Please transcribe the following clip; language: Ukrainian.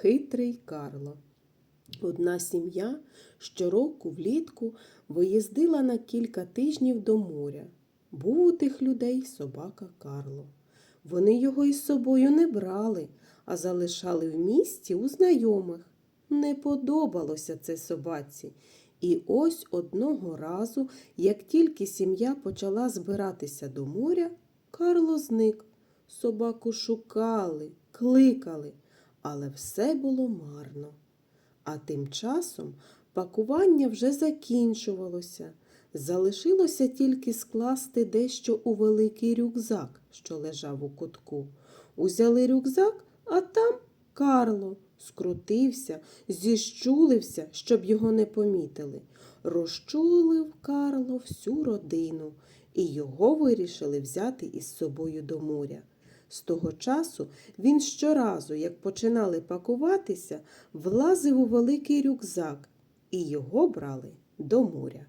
Хитрий Карло. Одна сім'я щороку влітку виїздила на кілька тижнів до моря. Був у тих людей собака Карло. Вони його із собою не брали, а залишали в місті у знайомих. Не подобалося це собаці. І ось одного разу, як тільки сім'я почала збиратися до моря, Карло зник. Собаку шукали, кликали, але все було марно. А тим часом пакування вже закінчувалося. Залишилося тільки скласти дещо у великий рюкзак, що лежав у кутку. Узяли рюкзак, а там Карло скрутився, зіщулився, щоб його не помітили. Розчулив Карло всю родину, і його вирішили взяти із собою до моря. З того часу він щоразу, як починали пакуватися, влазив у великий рюкзак, і його брали до моря.